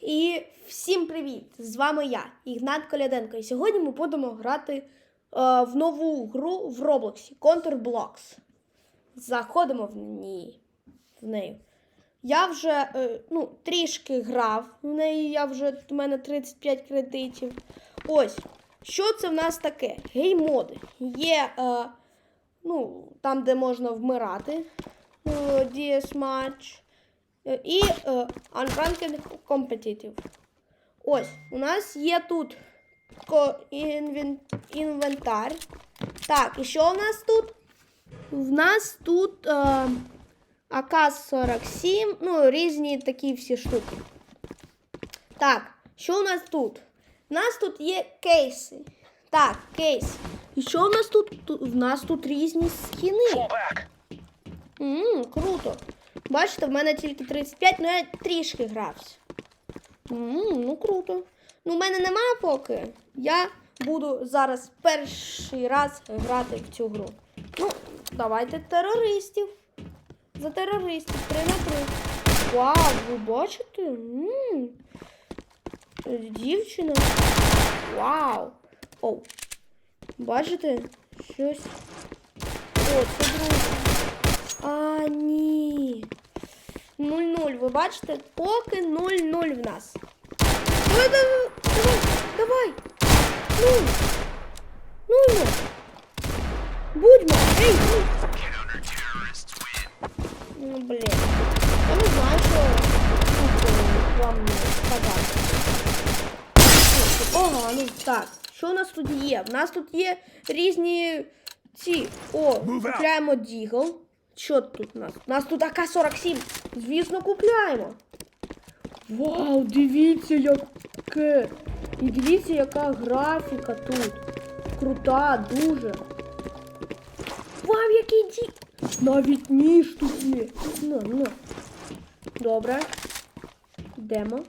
І всім привіт! З вами я, Ігнат Коляденко. І сьогодні ми будемо грати е, в нову гру в Роблоксі Counter Blocks. Заходимо в ній. В неї. Я вже е, ну, трішки грав в неї, я вже у мене 35 кредитів. Ось. Що це в нас таке? Геймоди. Є е, ну, там, де можна вмирати. Match. Е, І е, Unranked Competitive. Ось, у нас є тут інвентар. Так, і що у нас тут? В нас тут е, АК-47, ну, різні такі всі штуки. Так, що у нас тут? У нас тут є кейси. Так, кейс. І що у нас тут? Ту- В нас тут різні скіни. Fall back. Круто. Бачите, в мене тільки 35, але я трішки грався. Ну круто. Ну, в мене немає поки. Я буду зараз перший раз грати в цю гру. Ну, давайте терористів. За терористів. 3 на 3. Вау, ви бачите? Ммм. Дівчина. Вау. Оу. Бачите? Щось. О, це друге. А, ні. 0-0. Ви бачите? Поки 0-0 в нас. Давай, давай, давай. Ну. Ну, ну. Будьмо. Ей, ну. Ну, блін. Я не знаю, що тут вам сказати. Ну. Так, що у нас тут є? У нас тут є різні ці. О, купляємо Дігл. Що тут у нас? У нас тут АК-47. Звісно, купляємо. Вау, дивіться, яке. І дивіться, яка графіка тут. Крута, дуже. Вау, який ді. Навіть ніж тут є. На, на. Добре. Йдемо.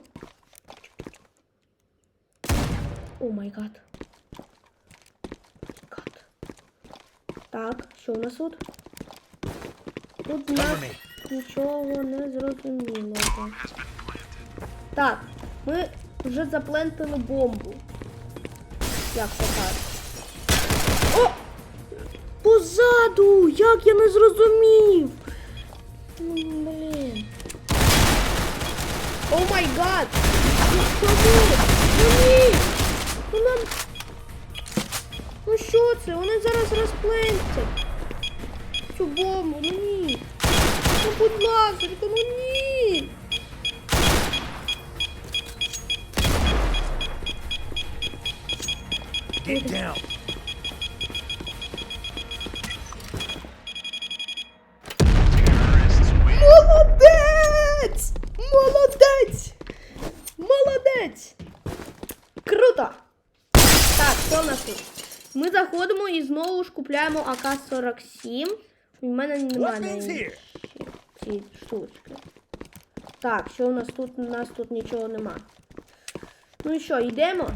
О май. Гад. Так, що у нас тут? Тут нас нічого не зрозуміло. Так, ми вже заплентили бомбу. Як це так? О! Позаду! Як я не зрозумів! Ну, блін. О май гад! Ну, Ну! Ну. Ну що це? Вони зараз розплентять. Цю бомбу, ну ні. Ну будь ласка, ну ні. Get down. Молодець! Молодець! Молодець! Круто! Так, що в нас тут? Ми заходимо і знову ж купляємо АК-47. У мене немає means на here? ці штучки. Так, що у нас тут? У нас тут нічого нема. Ну і що, йдемо?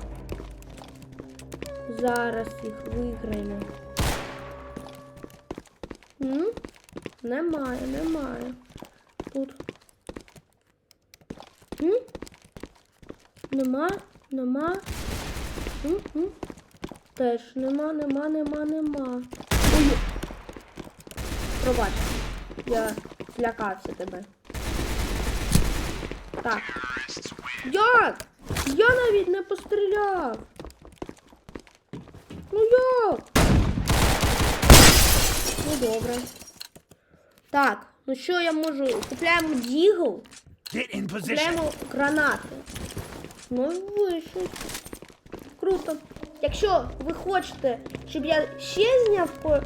Зараз їх виграємо. М? Немає, немає. Тут. М? Нема, нема. М? М? Теж нема, нема, нема, нема. Пробач. Я злякався тебе. Так. Як? Я навіть не постріляв. Ну як? Ну добре. Так, ну що я можу? Купляємо дігл, купляємо гранати. Ну і вийшло. Круто. Якщо ви хочете, щоб я ще зняв по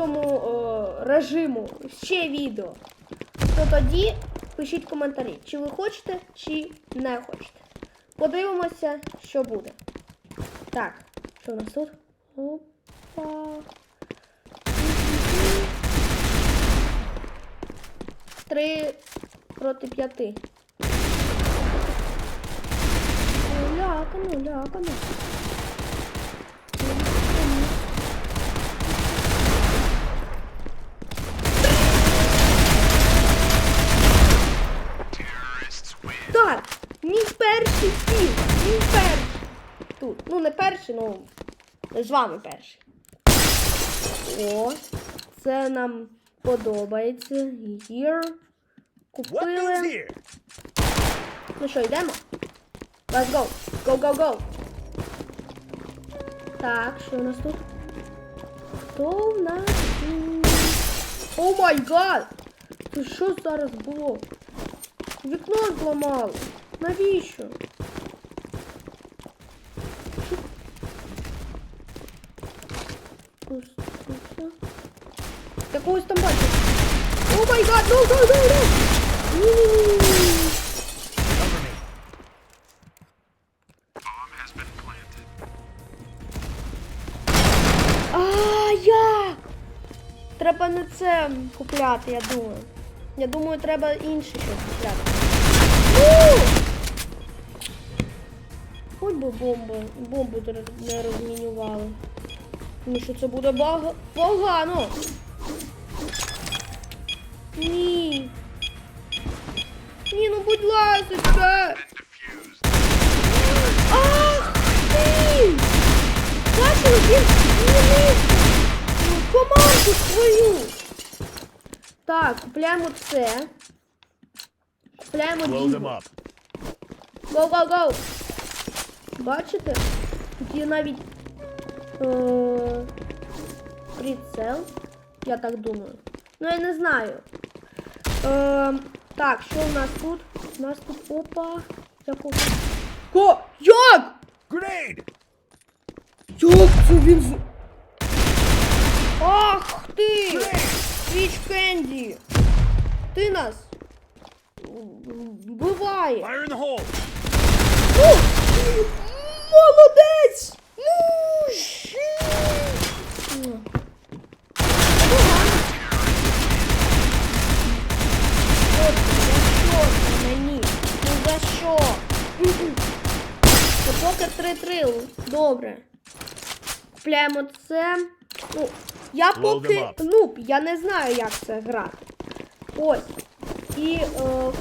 цьому е, режиму ще відео, то тоді пишіть коментарі, чи ви хочете, чи не хочете. Подивимося, що буде. Так, що у нас тут? Опа. Три проти п'яти. Ну, Лякано, лякано. удар! Мій перший кіл! Мій перший! Тут. Ну не перший, ну з вами перший. О, це нам подобається. Here. Купили. Ну що, йдемо? Let's go! Go-go-go! Так, що у нас тут? Хто у нас? О май гад! Це що зараз було? Вікно зламало. Навіщо? Я когось там бачу. О май гад, ну, ну, ну, ну! А, як? Треба не це купляти, я думаю. Я думаю, треба інше щось купляти. Хоч би бомби, др- не розмінювали. Тому що це буде бага... погано. Ні. Ні, ну будь ласка. Ах ти! Бачили, він змінив команду свою. Так, купляємо це. Купляємо Blow them дізель. up. Go, go, go. Бачите? Тут є навіть е- прицел. Я так думаю. Ну, я не знаю. Е- так, що у нас тут? У нас тут опа. Якого? Ко? Як? Grenade! Як це він з... Ах ти! Свіч Кенді! Ти нас вбиває! О! Молодець! Що це мені? Ну за що? Поки 3-3. Добре. Купляємо це. Ну, я поки нуб, я не знаю, як це грати. Ось. І е,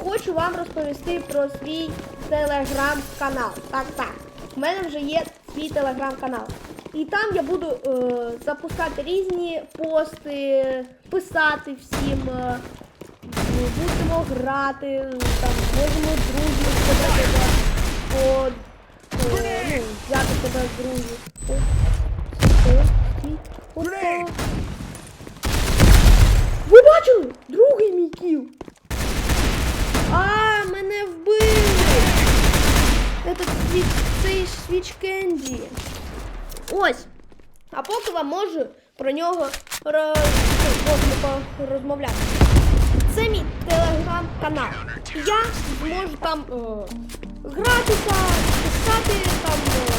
хочу вам розповісти про свій телеграм-канал. Так, так. У мене вже є свій телеграм-канал. І там я буду е, запускати різні пости, писати всім. Е, будемо грати, там можемо друзів себе по, е, ну, взяти себе в друзі. Ви бачили? Другий мій кіл. А, мене вбили. Этот свіч, цей свіч Кенді. Ось. А поки вам можу про нього роз... розмовляти. Це мій телеграм-канал. Я зможу там е, гратися, писати там е,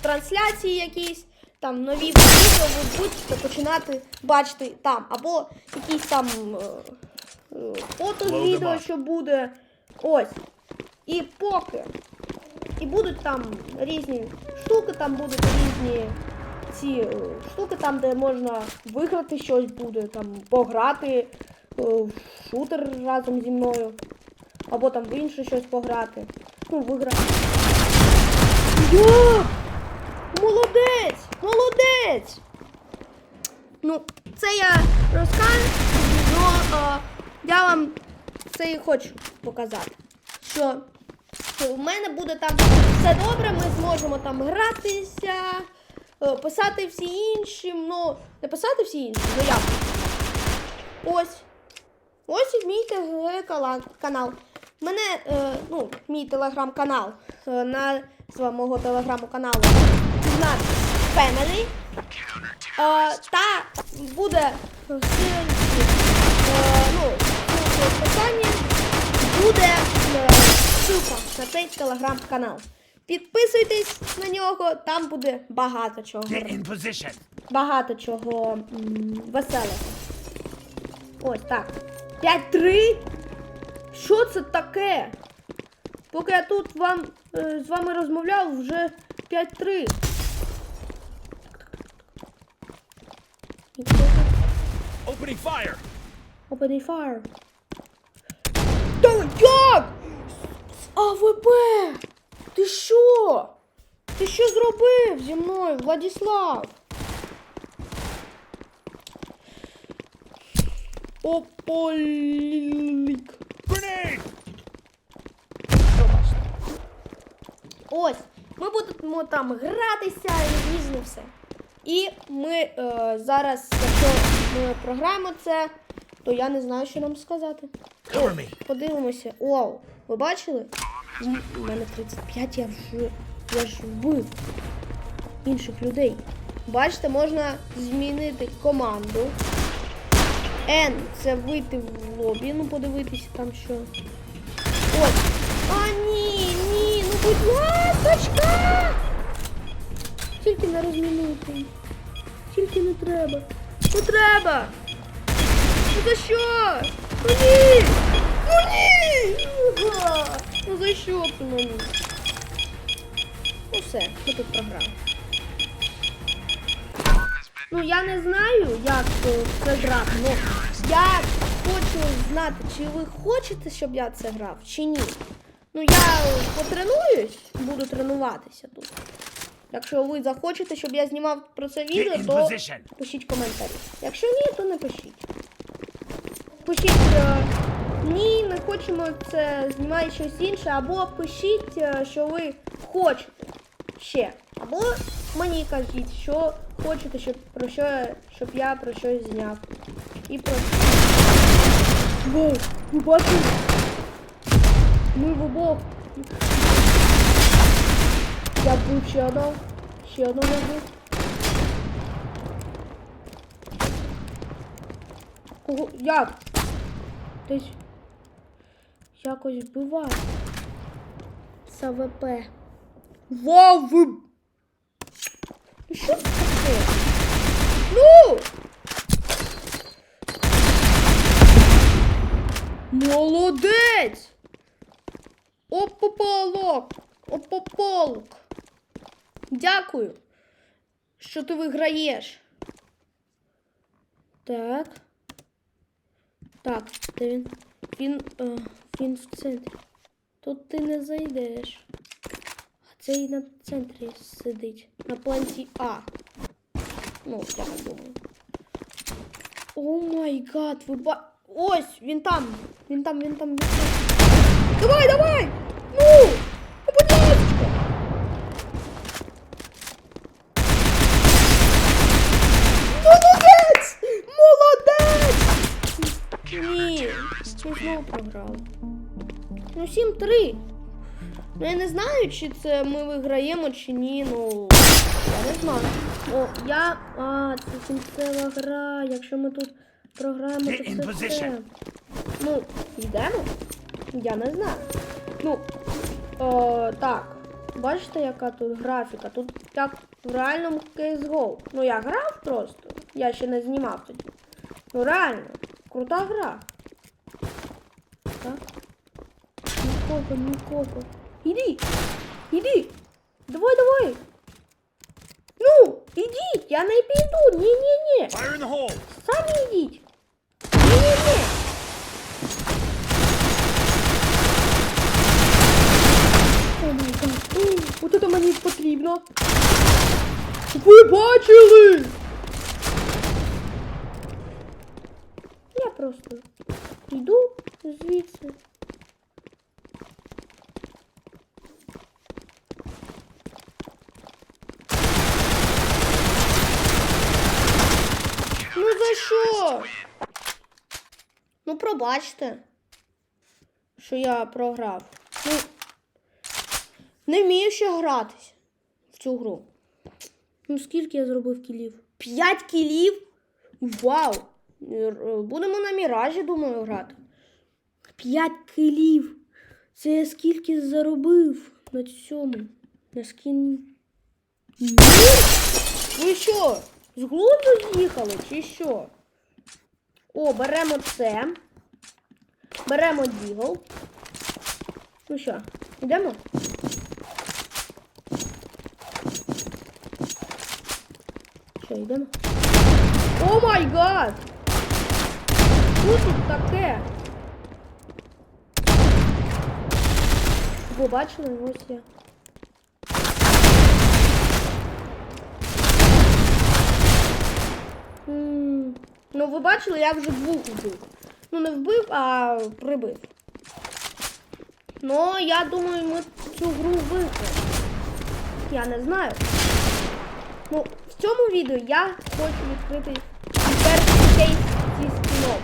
трансляції якісь, там нові відео ви будете починати бачити там. Або якісь там е, е, фото з відео, що буде. Ось. І поки. І будуть там різні штуки, там будуть різні ці е, штуки, там, де можна виграти щось буде, там пограти в шутер разом зі мною. Або там в інше щось пограти. Ну, виграти. Йо! Молодець! Молодець! Ну, це я розкажу, але я вам це і хочу показати. Що що у мене буде там все добре, ми зможемо там гратися, е, писати всі іншим, ну, не писати всі інші, ну як. Ось. Ось і мій телеграм-канал. Мене, е, ну, мій телеграм-канал, е, назва мого телеграму-каналу знати Family. Е, та буде ссылки, е, ну, ссылки в описанні буде е, ссылка на цей телеграм-канал. Підписуйтесь на нього, там буде багато чого. Get in position! Багато чого м, веселого. Ось так. 5-3? Що це таке? Поки я тут вам е, з вами розмовляв, вже 5-3. Opening fire! Opening fire! Та як? АВП! Ти що? Ти що зробив зі мною, Владислав? Ополік. Ось. Ми будемо там гратися і різне все. І ми е, зараз, якщо ми програємо це, то я не знаю, що нам сказати. Подивимося. Вау, ви бачили? У мене 35, я вже я ж вбив інших людей. Бачите, можна змінити команду. N це вийти в лобі, ну подивитися там що. Будь ласочка! Тільки не розмінуйте. Тільки не треба. Не треба! Ну за що? Ну ні! Ну ні! Ага! Ну за що ти мені? Ну все, ми тут програли. Ну я не знаю, як це грати, ну я хочу знати, чи ви хочете, щоб я це грав, чи ні. Ну я потренуюсь, буду тренуватися тут. Якщо ви захочете, щоб я знімав про це відео, то пишіть коментарі. Якщо ні, то не пишіть. Пишіть е, ні, не хочемо це знімати щось інше, або пишіть, е, що ви хочете ще. Або мені кажіть, що хочете, щоб про що я- щоб я про щось зняв. І про. Воу, ви бачите? Ми в обох. Я був ще одного. Ще одного був. Кого? Як? Десь якось вбиває. З АВП. Вау, ви... Ну що це таке? Ну! Молодець! Опополок! Опополк! Дякую, що ти виграєш. Так. Так, де він? Він, е, він в центрі. Тут ти не зайдеш. А цей на центрі сидить. На планці А. Ну, я так думаю. О май гад, ви ба... Ось, він там. Він там, він там, він там. Давай, давай! Ну! Ну, будь ласка! Молодець! Молодець! Ні, ми знову програли. Ну, 7-3. Ну, я не знаю, чи це ми виграємо, чи ні, ну. Я не знаю. О, я. А, це кінцева гра. Якщо ми тут програємо, то in це все. Ну, йдемо? Я не знаю. Ну, о, так. Бачите, яка тут графіка? Тут як в реальному CSGO. Ну, я грав просто. Я ще не знімав тоді. Ну, реально, крута гра. Так. Нікого, нікого. Іди! Іди! Давай, давай! Ну, ідіть! Я не піду! Ні-ні-ні! Fire in the hole. Самі йдіть! Ні-ні-ні! Май гад! Це мені потрібно! Ви бачили? Я просто йду звідси. Ну за що? Ну пробачте, що я програв. Ну, не вмію ще гратись в цю гру. Ну, скільки я зробив кілів? П'ять кілів? Вау! Будемо на міражі, думаю, грати. П'ять кілів. Це я скільки заробив на цьому. На скін. Ви що? З глузду з'їхали чи що? О, беремо це. Беремо дігл. Ну що, йдемо? Що, йдемо? О май гад! Що тут таке? Ви бачили? Ось я. М, Ну, ви бачили, я вже двох вбив. Ну, не вбив, а прибив. Ну, я думаю, ми цю гру виграємо. Я не знаю. В цьому відео я хочу відкрити перший кейс зі скіном.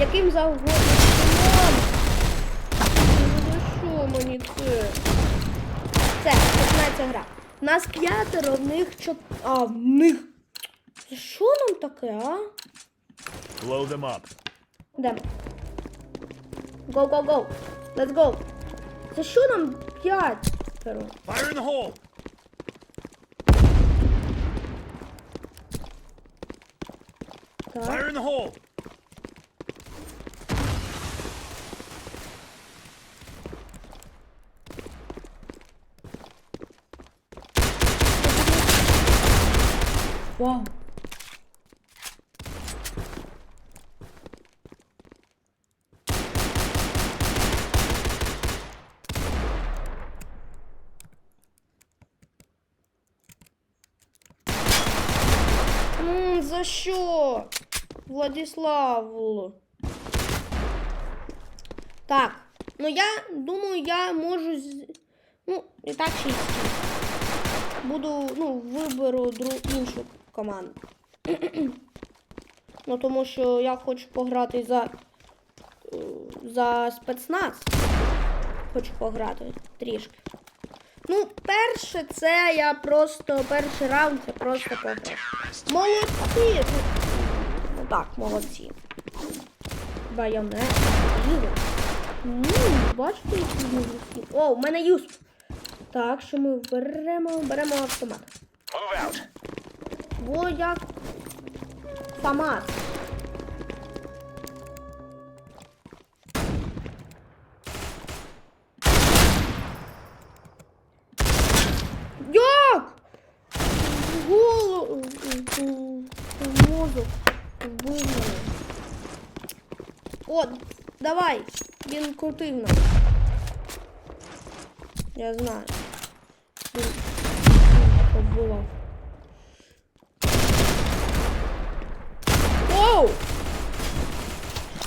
Яким завгодно скіном. Ну, за що мені це? Все, починається гра. Нас п'ятеро, в них чот... А, в них. Це що нам таке, а? Blow them up. Йдемо. Go, go, go. Let's go. Це що нам п'ятеро? Fire in the hole. Fire in the hole. Вау. За що? Владислав. Так, ну я думаю, я можу. Ну, і так шість. Буду, ну, виберу дру... іншу команду. ну, тому що я хочу пограти за, е, за спецназ. Хочу пограти трішки. Ну, перше, це я просто перший раунд це просто пограти. Молодці! Так, молодці. Байонет. Бачите, які ігрушки. О, у мене юсп. Так, що ми беремо, беремо автомат. Бо як ФАМАС. Як? Голову мозок вбив мене. Давай. Він крутий в нас. Я знаю. Він він. Оу!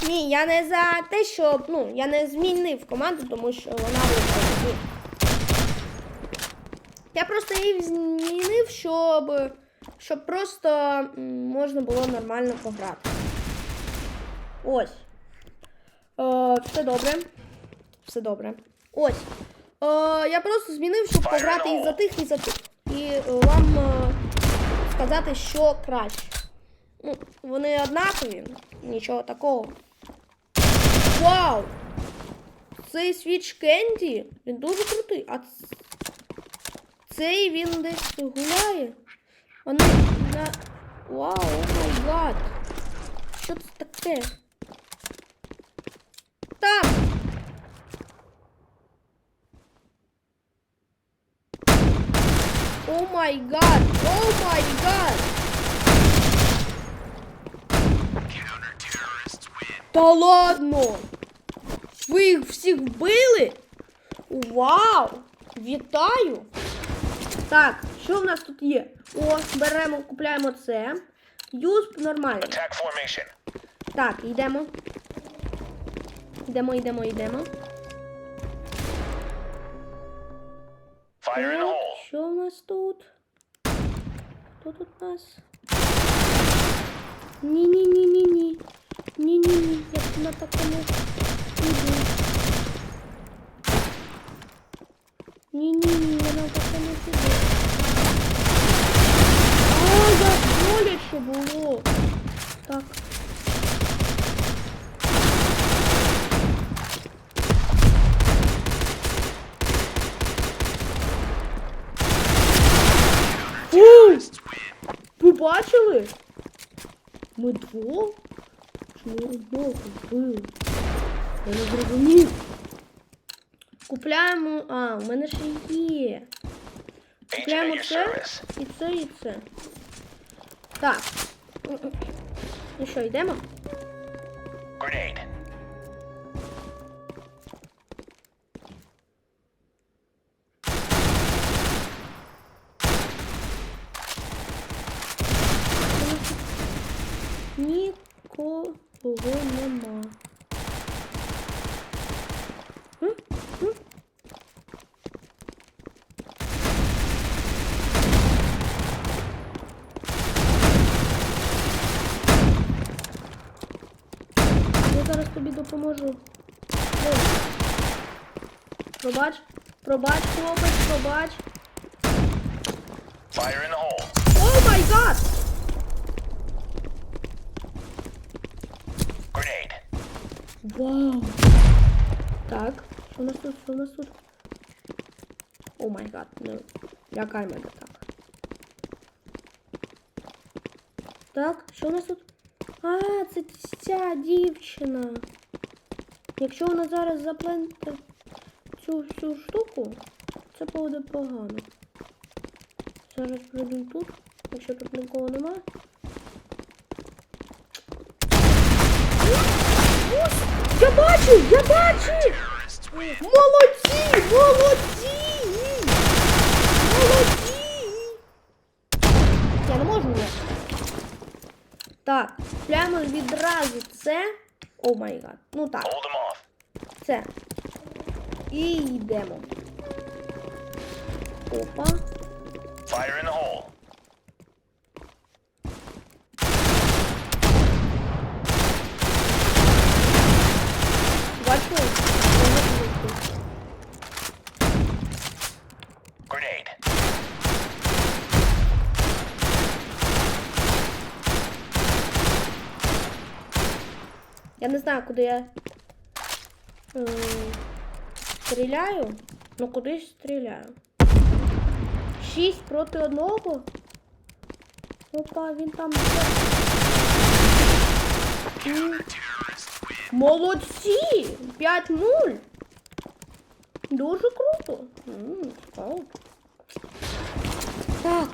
Ні, я не за те, щоб. Ну, я не змінив команду, тому що вона виграла. Я просто її змінив, щоб. Щоб просто можна було нормально пограти. Ось. Е, все добре. Все добре. Ось. Е, я просто змінив, щоб пограти і за тих, і за тих. І вам е, сказати, що краще. Ну, вони однакові, нічого такого. Вау! Цей свіч Кенді, він дуже крутий. А цей він десь гуляє. Вони на. Вау, о май гад. Що це таке? Там! О май гад! О май гад! Та ладно! Ви їх всіх вбили? Вау! Вітаю! Так, що в нас тут є? О, беремо, купляємо це. Юсп нормально. Так, йдемо. Йдемо, йдемо, йдемо. Так, що в нас тут? Хто тут у нас? Ні-ні-ні-ні-ні. Ні-ні-ні, я на такому іду. Ні-ні-ні, я на такому іду. А, як боляче було. Так. Фу! Ви бачили? Ми двох? Чи ми одного вбили? Я не зрозумів. Купляємо. А, у мене ще є. Купляємо це, і це, і це. Так. Ну що, йдемо? Grenade. Нікого нема. М? М? Я зараз тобі допоможу. О. Пробач, пробач, хлопець, пробач. Fire in the hole. О май гад! Grenade. Вау! Так, що у нас тут? Що у нас тут? О май гад, не лякай мене так. Так, що у нас тут? А, це ця дівчина. Якщо вона зараз запленте цю всю штуку, це буде погано. Зараз прийду тут, якщо тут нікого немає. Ось! Я бачу! Я бачу! Молодці! Молодці! Молодці! Я не можу ні. Так, прямо відразу це. О май гад. Ну так, це. І йдемо. Опа. Fire in the hole. Grenade. Я не знаю, куди я е, стріляю. Ну кудись стріляю. Шість проти одного. Опа, він там. Молодці! 5-0. Дуже круто. Цікаво. Так,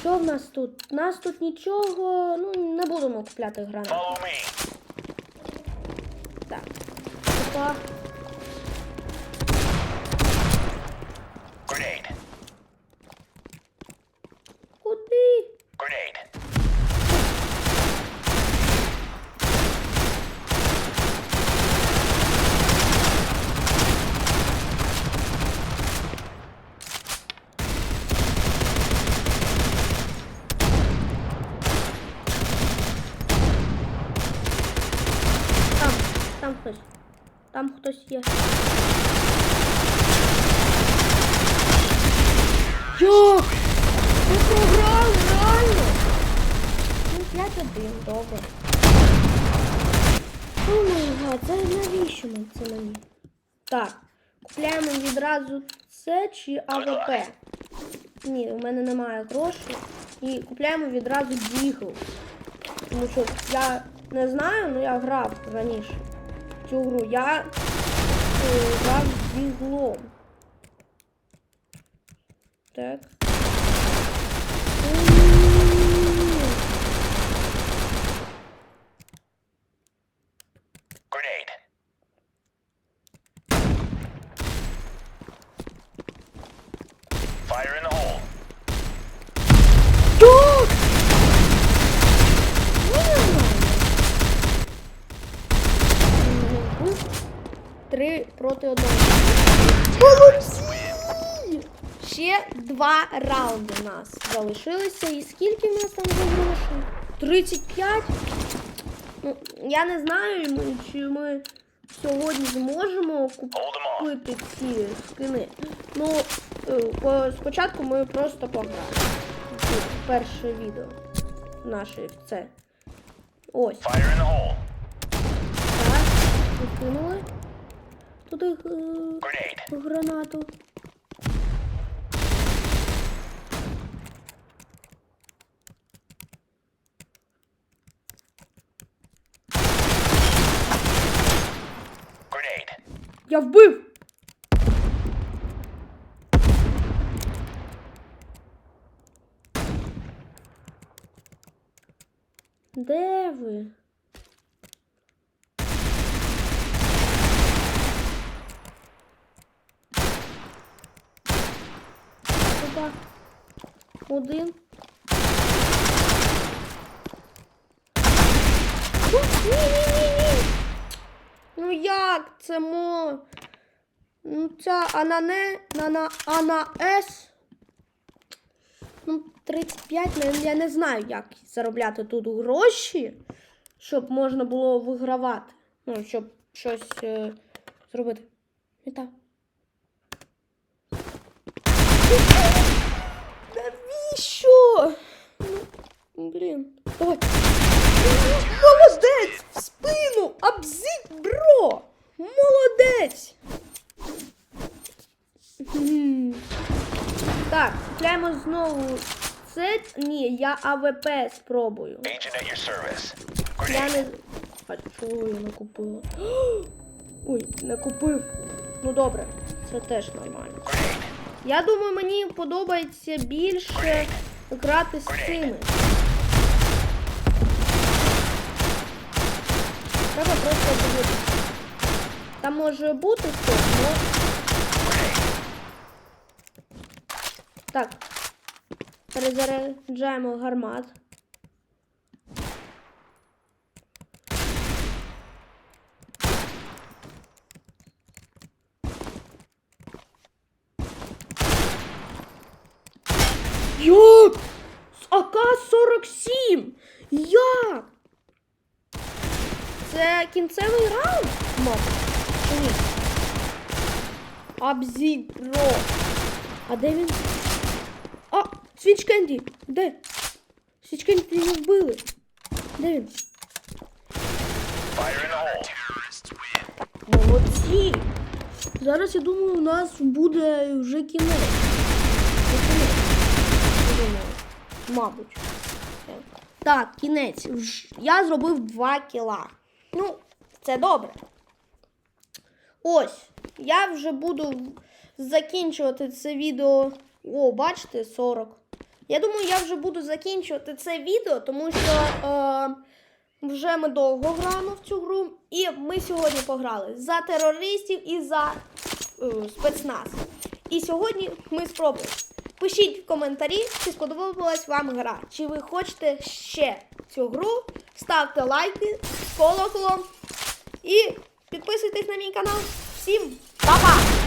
що в нас тут? У нас тут нічого. Ну, не будемо купляти гранати. Так. Опа. Grenade. Куди? Grenade. Там, там хтось. Там хтось є. Як? Ми програли, реально? Ну, 5-1, добре. О май це навіщо ми це мені? Так, купляємо відразу це чи АВП. Ні, у мене немає грошей. І купляємо відразу дігл. Тому що я не знаю, але я грав раніше цю гру. Я е, грав з діглом. Так. М. Grenade. Fire in the hole. Так! Нормально. Три проти одного. Молодці! Ще два раунди у нас залишилося. І скільки в нас там грошей? 35? Ну, я не знаю, чи ми сьогодні зможемо купити ці скини. Ну, е, спочатку ми просто пограли. Перше відео наше в це. Ось. Так, викинули. Туди е, гранату. Я вбив! Де ви? Опа. Один. Ні-ні-ні-ні. Ну як це мо? Ну ця а на не, С. Ну, 35, ну, я не знаю, як заробляти тут гроші, щоб можна було вигравати. Ну, щоб щось е, зробити. Мета. Навіщо? Ну, блін. Давай. Молодець! В спину! Абзик, бро! Молодець! Так, купляємо знову це. Ні, я АВП спробую. Я не. А чого я не купила? Ой, не купив. Ну добре, це теж нормально. Я думаю, мені подобається більше грати з цими. Треба просто дивитися. Там може бути хтось, але... Так. Перезаряджаємо гармат. Як? З АК-47? Як? Це кінцевий раунд, мабуть? Чи ні? Абзік. А де він? А, Свіч Кенді. Де? Свіч Кенді його вбили. Де він? Молодці. Зараз, я думаю, у нас буде вже кінець. Кінець. Мабуть. Так, кінець. Я зробив 2 кіла. Ну, це добре. Ось. Я вже буду закінчувати це відео. О, бачите, 40. Я думаю, я вже буду закінчувати це відео, тому що. Е, вже ми довго граємо в цю гру, і ми сьогодні пограли за терористів і за е, спецназ. І сьогодні ми спробуємо. Пишіть в коментарі, чи сподобалась вам гра. Чи ви хочете ще цю гру? Ставте лайки з колоколом і підписуйтесь на мій канал. Всім па-па!